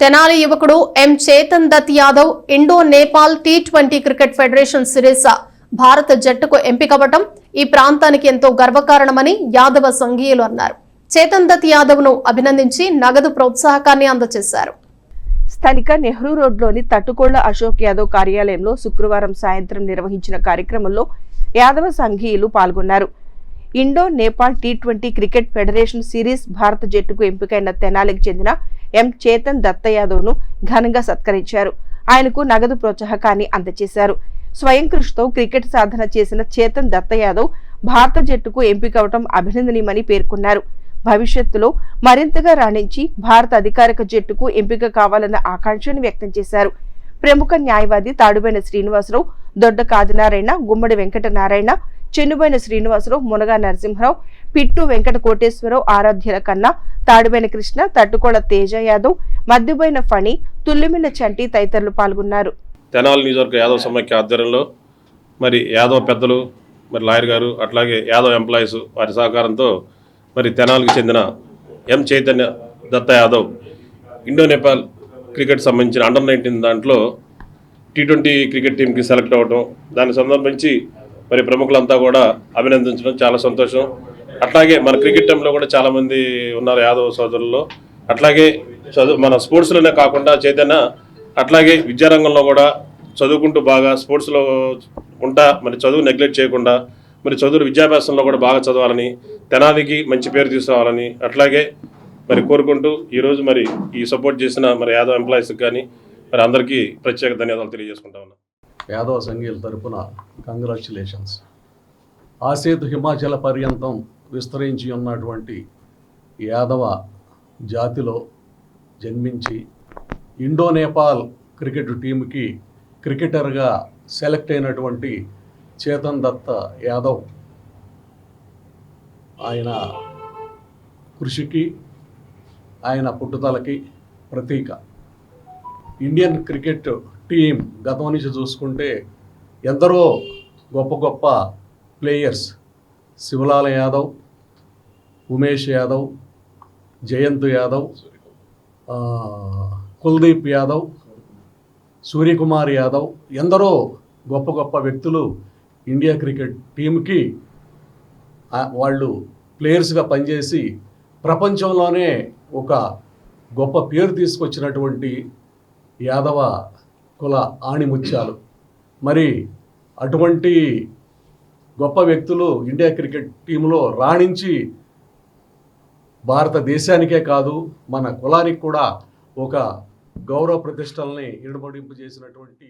తెనాలి యువకుడు M Chetan Dutt Yadav Indo Nepal T twenty cricket federation series భారత జట్టుకు ఎంపికవటం ఈ ప్రాంతానికి ఎంతో గర్వకారణమని యాదవ సంఘీయులు అన్నారు. చేతన్ దత్ యాదవ్ను అభినందించి నగదు ప్రోత్సాహకాన్ని అందజేశారు. స్థానిక నెహ్రూ రోడ్లోని తట్టుకోళ్ళ అశోక్ యాదవ్ కార్యాలయంలో శుక్రవారం సాయంత్రం నిర్వహించిన కార్యక్రమంలో యాదవ సంఘీయులు పాల్గొన్నారు. Indo Nepal T twenty cricket federation series భారత జట్టుకు ఎంపికైన తెనాలికి చెందిన ఎం. చేతన్ దత్త యాదవ్ను ఘనంగా సత్కరించారు. ఆయనకు నగదు ప్రోత్సాహకాన్ని అందజేశారు స్వయం కృషితో క్రికెట్ సాధన చేసిన చేతన్ దత్త యాదవ్ భారత జట్టుకు ఎంపికవటం అభినందనీయమని పేర్కొన్నారు. భవిష్యత్తులో మరింతగా రాణించి భారత అధికారిక జట్టుకు ఎంపిక కావాలన్న ఆకాంక్షను వ్యక్తం చేశారు. ప్రముఖ న్యాయవాది తాడుబైన శ్రీనివాసరావు దొడ్డ కాదినారాయణ గుమ్మడి వెంకటనారాయణ చెన్నుబైన శ్రీనివాసరావు మునగా నరసింహరావు పిట్టు వెంకట కోటేశ్వరరావు ఆరాధ్యుల కన్నా తాడుబైన కృష్ణ తట్టుకోళ్ళ తేజ యాదవ్ మద్దుబైన ఫణి తుల్లిమిన చంటి తదితరులు పాల్గొన్నారు. తెనాలి నియోజకవర్గ యాదవ్ సమైక్య ఆధ్వర్యంలో మరి యాదవ్ పెద్దలు మరి లాయర్ గారు అట్లాగే యాదవ్ ఎంప్లాయీస్ వారి సహకారంతో మరి తెనాలికి చెందిన M Chaitanya Datta Yadav Indo Nepal cricket సంబంధించిన అండర్ నైన్టీన్ దాంట్లో టీ ట్వంటీ క్రికెట్ టీంకి సెలెక్ట్ అవ్వడం దాన్ని సందర్భించి మరి ప్రముఖులంతా కూడా అభినందించడం చాలా సంతోషం. అట్లాగే మన క్రికెట్ టీంలో కూడా చాలామంది ఉన్నారు యాదవ్ సోదరుల్లో. అట్లాగే చదువు మన స్పోర్ట్స్లోనే కాకుండా చైతన్య అట్లాగే విద్యారంగంలో కూడా చదువుకుంటూ బాగా స్పోర్ట్స్లో ఉంటా మరి చదువు నెగ్లెక్ట్ చేయకుండా మరి చదువు విద్యాభ్యాసంలో కూడా బాగా చదవాలని తెనాలికి మంచి పేరు తీసుకురావాలని అట్లాగే మరి కోరుకుంటూ ఈరోజు మరి ఈ సపోర్ట్ చేసిన మరి యాదవ్ ఎంప్లాయీస్కి కానీ మరి అందరికీ ప్రత్యేక ధన్యవాదాలు తెలియజేసుకుంటా ఉన్నా. యాదవ సంఘీయుల తరపున కంగ్రాచులేషన్స్ ఆసేతు హిమాచల పర్యంతం విస్తరించి ఉన్నటువంటి యాదవ జాతిలో జన్మించి ఇండో నేపాల్ క్రికెట్ టీంకి క్రికెటర్గా సెలెక్ట్ అయినటువంటి చేతన్ దత్త యాదవ్ ఆయన కృషికి ఆయన పుట్టుదలకి ప్రతీక. ఇండియన్ క్రికెట్ టీం గతం నుంచి చూసుకుంటే ఎందరో గొప్ప గొప్ప ప్లేయర్స్ శివలాల యాదవ్ ఉమేష్ యాదవ్ జయంత్ యాదవ్ కుల్దీప్ యాదవ్ సూర్యకుమార్ యాదవ్ ఎందరో గొప్ప గొప్ప వ్యక్తులు ఇండియా క్రికెట్ టీంకి వాళ్ళు ప్లేయర్స్గా పనిచేసి ప్రపంచంలోనే ఒక గొప్ప పేరు తీసుకొచ్చినటువంటి యాదవ కుల ఆణిముత్యాలు. మరి అటువంటి గొప్ప వ్యక్తులు ఇండియా క్రికెట్ టీంలో రాణించి భారతదేశానికే కాదు మన కులానికి కూడా ఒక గౌరవ ప్రతిష్టల్ని ఇడబడింపు చేసినటువంటి